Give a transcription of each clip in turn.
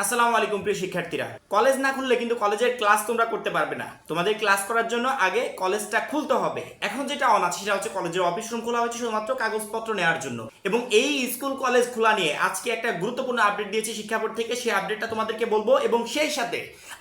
আসসালামু আলাইকুম প্রিয় শিক্ষার্থীরা। কলেজ না খুললে কিন্তু কলেজের ক্লাস তোমরা করতে পারবে না। তোমাদের ক্লাস করার জন্য আগে কলেজটা খুলতে হবে। এখন যেটা অন আছে সেটা হচ্ছে কলেজের অফিস রুম খোলা হয়েছে শুধুমাত্র কাগজপত্র নেওয়ার জন্য। এবং এই স্কুল কলেজ খোলা নিয়ে আজকে একটা গুরুত্বপূর্ণ আপডেট দিয়েছে শিক্ষা বোর্ড থেকে। সেই আপডেটটা তোমাদেরকে বলব এবং সেই সাথে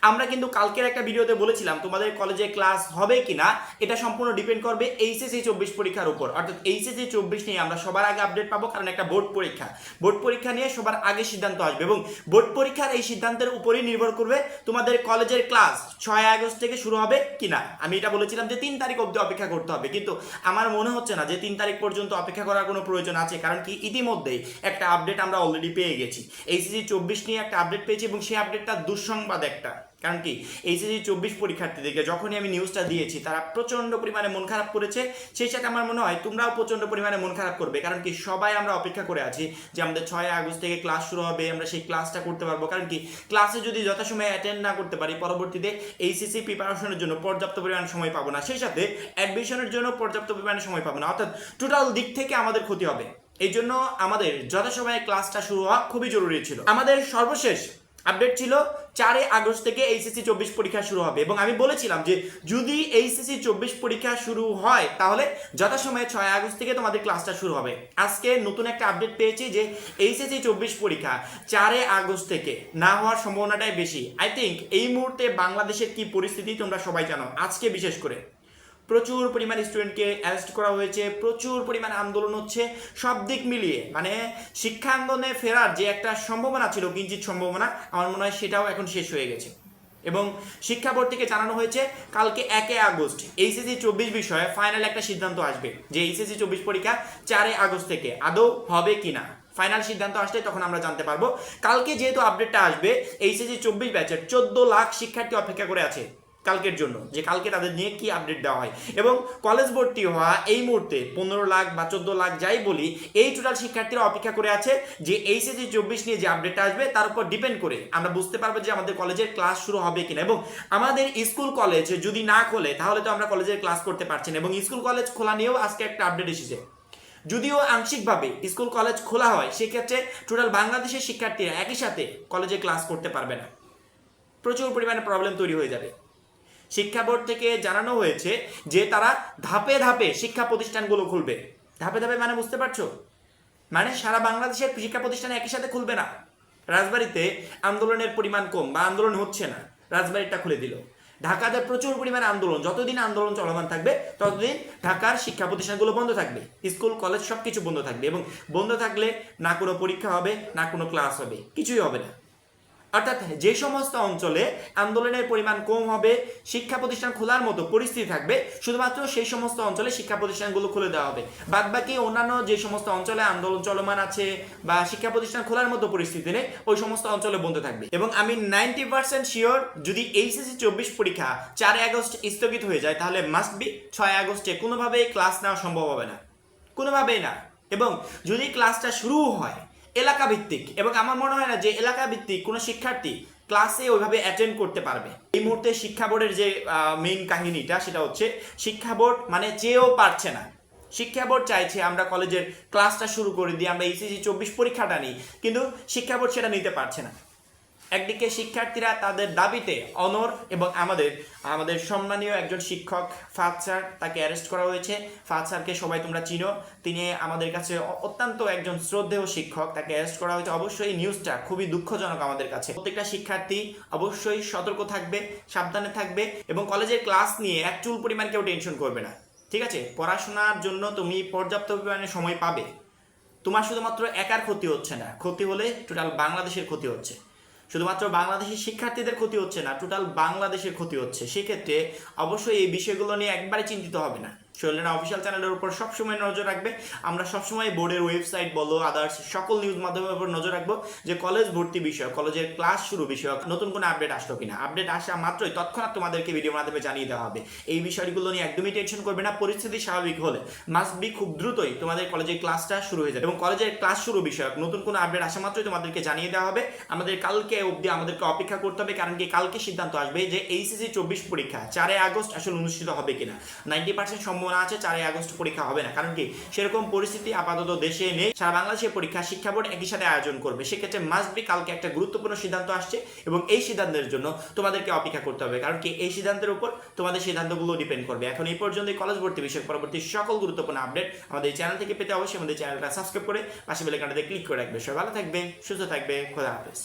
আমরা কিন্তু কালকের একটা ভিডিওতে বলেছিলাম তোমাদের কলেজে ক্লাস হবে কিনা। এটা সম্পূর্ণ ডিপেন্ড করবে এইচএসসি চব্বিশ পরীক্ষার উপর। অর্থাৎ এইচএসসি চব্বিশ নিয়ে আমরা সবার আগে আপডেট পাবো, কারণ একটা বোর্ড পরীক্ষা। বোর্ড পরীক্ষা নিয়ে সবার আগে সিদ্ধান্ত আসবে এবং বোর্ড পরীক্ষার এই সিদ্ধান্তের উপরেই নির্ভর করবে তোমাদের কলেজের ক্লাস ছয় আগস্ট থেকে শুরু হবে কিনা। আমি এটা বলেছিলাম যে তিন তারিখ অব্দি অপেক্ষা করতে হবে। কিন্তু আমার মনে হচ্ছে না যে তিন তারিখ পর্যন্ত অপেক্ষা করার কোনো প্রয়োজন আছে, কারণ কি ইতিমধ্যেই একটা আপডেট আমরা অলরেডি পেয়ে গেছি। এইসিসি চব্বিশ নিয়ে একটা আপডেট পেয়েছি এবং সেই আপডেটটা দুঃসংবাদ একটা। কারণ কি? এইচএসসি চব্বিশ পরীক্ষার্থীদেরকে যখনই আমি নিউজটা দিয়েছি, তারা প্রচণ্ড পরিমাণে মন খারাপ করেছে। সেই সাথে আমার মনে হয় তোমরাও প্রচণ্ড পরিমাণে মন খারাপ করবে। কারণ কি? সবাই আমরা অপেক্ষা করে আছি যে আমাদের ছয় আগস্ট থেকে ক্লাস শুরু হবে, আমরা সেই ক্লাসটা করতে পারব। কারণ কি? ক্লাসে যদি যথাসময়ে অ্যাটেন্ড না করতে পারি, পরবর্তীতে এইচএসি প্রিপারেশনের জন্য পর্যাপ্ত পরিমাণে সময় পাবো না। সেই সাথে অ্যাডমিশনের জন্য পর্যাপ্ত পরিমাণে সময় পাবো না। অর্থাৎ টোটাল দিক থেকে আমাদের ক্ষতি হবে। এই জন্য আমাদের যথাসময়ে ক্লাসটা শুরু হওয়া খুবই জরুরি ছিল। আমাদের সর্বশেষ আপডেট ছিল চারই আগস্ট থেকে এইচএসসি চব্বিশ পরীক্ষা শুরু হবে। এবং আমি বলেছিলাম যে যদি এইচএসসি চব্বিশ পরীক্ষা শুরু হয়, তাহলে যথাসময়ে ছয় আগস্ট থেকে তোমাদের ক্লাসটা শুরু হবে। আজকে নতুন একটা আপডেট পেয়েছি যে এইচএসসি চব্বিশ পরীক্ষা চারে আগস্ট থেকে না হওয়ার সম্ভাবনাটাই বেশি। আই থিঙ্ক এই মুহূর্তে বাংলাদেশের কি পরিস্থিতি তোমরা সবাই জানো। আজকে বিশেষ করে। প্রচুর পরিমাণ স্টুডেন্টকে অ্যারেস্ট করা হয়েছে, প্রচুর পরিমাণ আন্দোলন হচ্ছে, সব দিক মিলিয়ে। মানে শিক্ষা আন্দোলনে ফেরার যে একটা সম্ভাবনা ছিল, কিঞ্চিত সম্ভাবনা, আমার মনে হয় সেটাও এখন শেষ হয়ে গেছে। এবং শিক্ষা বোর্ড থেকে জানানো হয়েছে, কালকে একে আগস্ট, এইচএসসি চব্বিশ বিষয়ে ফাইনাল একটা সিদ্ধান্ত আসবে, যে এইচএসসি চব্বিশ পরীক্ষা চারে আগস্ট থেকে, আদৌ হবে কিনা ফাইনাল সিদ্ধান্ত আসলে তখন আমরা জানতে পারব। কালকে যেহেতু আপডেটটা আসবে, এইচএসসি চব্বিশ ব্যাচের চোদ্দ লাখ শিক্ষার্থী অপেক্ষা করে আছে। কালকের জন্য, যে কালকে তাদের নিয়ে কি আপডেট দেওয়া হয়। এবং কলেজ ভর্তি হওয়া এই মুহূর্তে পনেরো লাখ বা চোদ্দ লাখ যাই বলি, এই টোটাল শিক্ষার্থীরা অপেক্ষা করে আছে যে এইচএসি চব্বিশ নিয়ে যে আপডেটটা আসবে, তার উপর ডিপেন্ড করে আমরা বুঝতে পারব যে আমাদের কলেজের ক্লাস শুরু হবে কিনা। এবং আমাদের স্কুল কলেজ যদি না খোলে, তাহলে তো আমরা কলেজের ক্লাস করতে পারছি না। এবং স্কুল কলেজ খোলা নিয়েও আজকে একটা আপডেট এসেছে। যদিও আংশিকভাবে স্কুল কলেজ খোলা হয়, সেক্ষেত্রে টোটাল বাংলাদেশের শিক্ষার্থীরা একই সাথে কলেজে ক্লাস করতে পারবে না। প্রচুর পরিমাণে প্রবলেম তৈরি হয়ে যাবে। শিক্ষা বোর্ড থেকে জানানো হয়েছে যে তারা ধাপে ধাপে শিক্ষা প্রতিষ্ঠানগুলো খুলবে। ধাপে ধাপে মানে বুঝতে পারছ? মানে সারা বাংলাদেশের শিক্ষা প্রতিষ্ঠান একই সাথে খুলবে না। রাজবাড়িতে আন্দোলনের পরিমাণ কম বা আন্দোলন হচ্ছে না। রাজবাড়িটা খুলে দিল। ঢাকাতে প্রচুর পরিমাণে আন্দোলন। যতদিন আন্দোলন চলমান থাকবে, ততদিন ঢাকার শিক্ষা প্রতিষ্ঠানগুলো বন্ধ থাকবে। স্কুল, কলেজ সব কিছু বন্ধ থাকবে এবং বন্ধ থাকলে না কোনো পরীক্ষা হবে, না কোনো ক্লাস হবে। কিছুই হবে না। অর্থাৎ যে সমস্ত অঞ্চলে আন্দোলনের পরিমাণ কম হবে, শিক্ষা প্রতিষ্ঠান খোলার মতো পরিস্থিতি থাকবে, শুধুমাত্র সেই সমস্ত অঞ্চলে শিক্ষা প্রতিষ্ঠানগুলো খুলে দেওয়া হবে। বাদ বাকি অন্যান্য যে সমস্ত অঞ্চলে আন্দোলন চলমান আছে বা শিক্ষা প্রতিষ্ঠান খোলার মতো পরিস্থিতি নেই, ওই সমস্ত অঞ্চলে বন্ধ থাকবে। এবং আমি নাইনটি পার্সেন্ট শিওর, যদি এইচএসসি চব্বিশ পরীক্ষা চার আগস্ট স্থগিত হয়ে যায়, তাহলে মাস্ট বি ছয় আগস্টে কোনোভাবেই ক্লাস নেওয়া সম্ভব হবে না। কোনোভাবেই না। এবং যদি ক্লাসটা শুরু হয় এলাকা ভিত্তিক এবং আমার মনে হয় না যে এলাকা ভিত্তিক কোনো শিক্ষার্থী ক্লাসে ওইভাবে অ্যাটেন্ড করতে পারবে। এই মুহূর্তে শিক্ষা বোর্ডের যে মেইন কাহিনীটা সেটা হচ্ছে শিক্ষা বোর্ড মানে চেয়েও পারছে না। শিক্ষা বোর্ড চাইছে আমরা কলেজের ক্লাসটা শুরু করে দিই, আমরা এইচএসসি চব্বিশ পরীক্ষাটা নিই, কিন্তু শিক্ষা বোর্ড সেটা নিতে পারছে না। একদিকে শিক্ষার্থীরা তাদের দাবিতে অনর এবং আমাদের আমাদের সম্মানীয় একজন শিক্ষক ফাদ স্যার তাকে অ্যারেস্ট করা হয়েছে। ফাদ স্যারকে সবাই তোমরা চিনো। তিনি আমাদের কাছে অত্যন্ত একজন শ্রদ্ধেয় শিক্ষক, তাকে অ্যারেস্ট করা হয়েছে। অবশ্যই নিউজটা খুবই দুঃখজনক আমাদের কাছে। প্রত্যেকটা শিক্ষার্থী অবশ্যই সতর্ক থাকবে, সাবধানে থাকবে এবং কলেজের ক্লাস নিয়ে এক চুল পরিমাণ কেউ টেনশন করবে না। ঠিক আছে? পড়াশোনার জন্য তুমি পর্যাপ্ত পরিমাণে সময় পাবে। তোমার শুধুমাত্র একার ক্ষতি হচ্ছে না। ক্ষতি হলে টোটাল বাংলাদেশের ক্ষতি হচ্ছে। শুধুমাত্র বাংলাদেশের শিক্ষার্থীদের ক্ষতি হচ্ছে না টোটাল বাংলাদেশের ক্ষতি হচ্ছে। সেক্ষেত্রে অবশ্যই এই বিষয়গুলো নিয়ে একবারে চিন্তিত হবে না। শৈলেনা অফিসিয়াল চ্যানেলের উপর সবসময় নজর রাখবে। আমরা সবসময় বোর্ডের ওয়েবসাইট বলো আদার্স সকল নিউজ মাধ্যমের উপর নজর রাখব যে কলেজ ভর্তি বিষয় কলেজের ক্লাস শুরু বিষয়ক, নতুন কোনো আপডেট আসলো কিনা। আপডেট আসা মাত্রই তৎক্ষণাৎ তোমাদেরকে ভিডিও মাধ্যমে জানিয়ে দেওয়া হবে। এই বিষয়গুলো নিয়ে একদমই টেনশন করবে না, পরিস্থিতি স্বাভাবিক হলে। মাস্ট বি খুব দ্রুতই তোমাদের কলেজের ক্লাসটা শুরু হয়ে যাবে। এবং কলেজের ক্লাস শুরু বিষয়ক, নতুন কোনো আপডেট আসা মাত্রই তোমাদেরকে জানিয়ে দেওয়া হবে। আমাদের কালকে অবধি আমাদেরকে অপেক্ষা করতে হবে, কারণ কি কালকে সিদ্ধান্ত আসবে যে এইচএসসি চব্বিশ পরীক্ষা চারে আগস্ট আসলে অনুষ্ঠিত হবে কিনা। নাইনটি পার্সেন্ট সম্ভাবনা আছে, চারই আগস্ট পরীক্ষা হবে না। কারণ কি? সেরকম পরিস্থিতি আপাতত দেশে নেই। সারা বাংলাদেশের পরীক্ষা শিক্ষা বোর্ড একই সাথে আয়োজন করবে। সেক্ষেত্রে মাস্ট বি কালকে একটা গুরুত্বপূর্ণ সিদ্ধান্ত আসছে এবং এই সিদ্ধান্তের জন্য তোমাদেরকে অপেক্ষা করতে হবে। কারণ কি? এই সিদ্ধান্তের উপর তোমাদের সিদ্ধান্তগুলো ডিপেন্ড করবে। এখন এই পর্যন্ত কলেজ ভর্তি বিষয়ক পরবর্তী সকল গুরুত্বপূর্ণ আপডেট আমাদের চ্যানেল থেকে পেতে অবশ্যই আমাদের চ্যানেলটা সাবস্ক্রাইব করে পাশে বেলাকানটাতে ক্লিক করে রাখবে। সবাই ভালো থাকবে, সুস্থ থাকবে, খোদা হাফেজ।